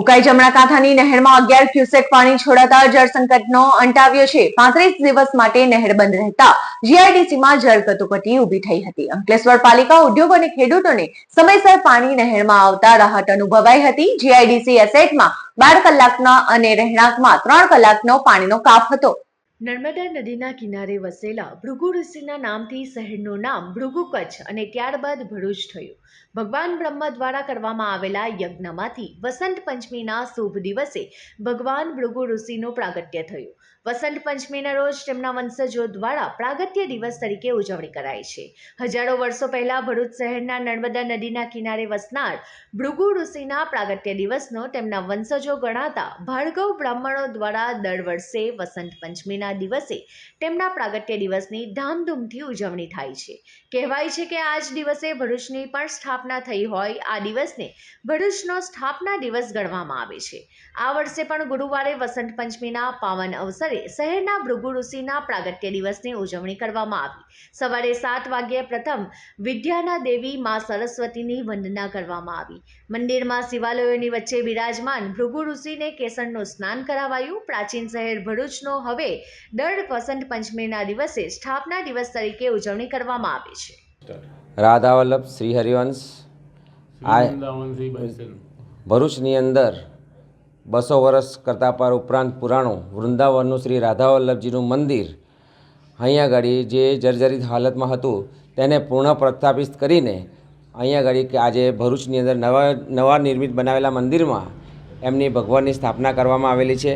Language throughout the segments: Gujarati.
ઉકાઈ જમણા કાંઠાની નહેરમાં અગિયાર ક્યુસેક પાણી છોડાતા જળસંકટનો સંકટનો અંટાવ્યો છે. પાંત્રીસ દિવસ માટે નહેર બંધ રહેતા જીઆઈડીસીમાં જળ કટોકટી ઊભી થઈ હતી. અંકલેશ્વર પાલિકા ઉદ્યોગ અને ખેડૂતોને સમયસર પાણી નહેરમાં આવતા રાહત અનુભવાઈ હતી. જીઆઈડીસી એસેટમાં બાર કલાકના અને રહેણાંકમાં ત્રણ કલાકનો પાણીનો કાપ હતો. નર્મદા નદીના કિનારે વસેલા ભૃગુ ઋષિના નામથી શહેરનું નામ ભૃગુ કચ્છ અને ત્યારબાદ ભરૂચ થયું. ભગવાન બ્રહ્મ દ્વારા કરવામાં આવેલા યજ્ઞમાંથી વસંત પંચમીના શુભ દિવસે ભગવાન ભૃગુ ઋષિનું પ્રાગટ્ય થયું. વસંત પંચમીના રોજ તેમના વંશજો દ્વારા પ્રાગટ્ય દિવસ તરીકે ઉજવણી કરાય છે. હજારો વર્ષો પહેલાં ભરૂચ શહેરના નર્મદા નદીના કિનારે વસનાર ભૃગુ ઋષિના પ્રાગટ્ય દિવસનો તેમના વંશજો ગણાતા ભાર્ગવ બ્રાહ્મણો દ્વારા દર વર્ષે વસંત પંચમીના દિવસે તેમના પ્રાગટ્ય દિવસની ધામધૂમથી ઉજવણી થાય છે. કહેવાય છે કે આ જ દિવસે ભરૂચની પણ સ્થાપના થઈ હોય, આ દિવસને ભરૂચનો સ્થાપના દિવસ ગણવામાં આવે છે. આ વર્ષે પણ ગુરુવારે વસંત પંચમીના પાવન અવસરે શહેરના ભૃગુ ઋષિના પ્રાગટ્ય દિવસની ઉજવણી કરવામાં આવી. સવારે સાત વાગ્યે પ્રથમ વિદ્યાના દેવી મા સરસ્વતીની વંદના કરવામાં આવી. મંદિરમાં શિવાલયોની વચ્ચે બિરાજમાન ભૃગુ ઋષિને કેસરનું સ્નાન કરાવાયું. પ્રાચીન શહેર ભરૂચનો હવે દર વસંત પંચમીના દિવસે સ્થાપના દિવસ તરીકે ઉજવણી કરવામાં આવે છે. રાધા વલ્લભ શ્રી હરિવંશ આ શ્રી ભરૂચની અંદર બસો વર્ષ કરતાં પર ઉપરાંત પુરાણું વૃંદાવનનું શ્રી રાધા વલ્લભજીનું મંદિર અહીંયા આગળ જે જર્જરિત હાલતમાં હતું તેને પૂર્ણ પ્રસ્થાપિત કરીને અહીંયા આગળ કે આજે ભરૂચની અંદર નવા નવા નિર્મિત બનાવેલા મંદિરમાં એમની ભગવાનની સ્થાપના કરવામાં આવેલી છે.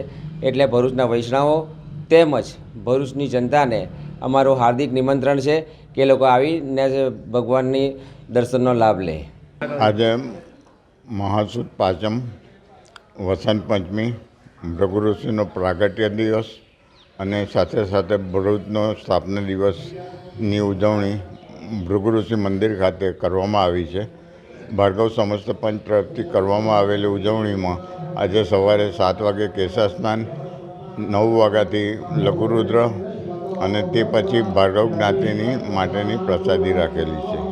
એટલે ભરૂચના વૈષ્ણવો તેમજ ભરૂચની જનતાને અમારું હાર્દિક નિમંત્રણ છે કે લોકો આવીને ભગવાનની દર્શનનો લાભ લે. આજે મહાસુદ પાંચમ વસંત પંચમી ભૃગુ ઋષિનો પ્રાગટ્ય દિવસ અને સાથે સાથે ભરૂચનો સ્થાપના દિવસની ઉજવણી ભૃગુ ઋષિ મંદિર ખાતે કરવામાં આવી છે. ભાર્ગવ સમસ્ત પંચ તરફથી કરવામાં આવેલી ઉજવણીમાં આજે સવારે સાત વાગે કેસા સ્નાન નવ વાગ્યાથી લઘુરુદ્ર અને તે પછી ભાર્ગવ જ્ઞાતિની માટેની પ્રસાદી રાખેલી છે.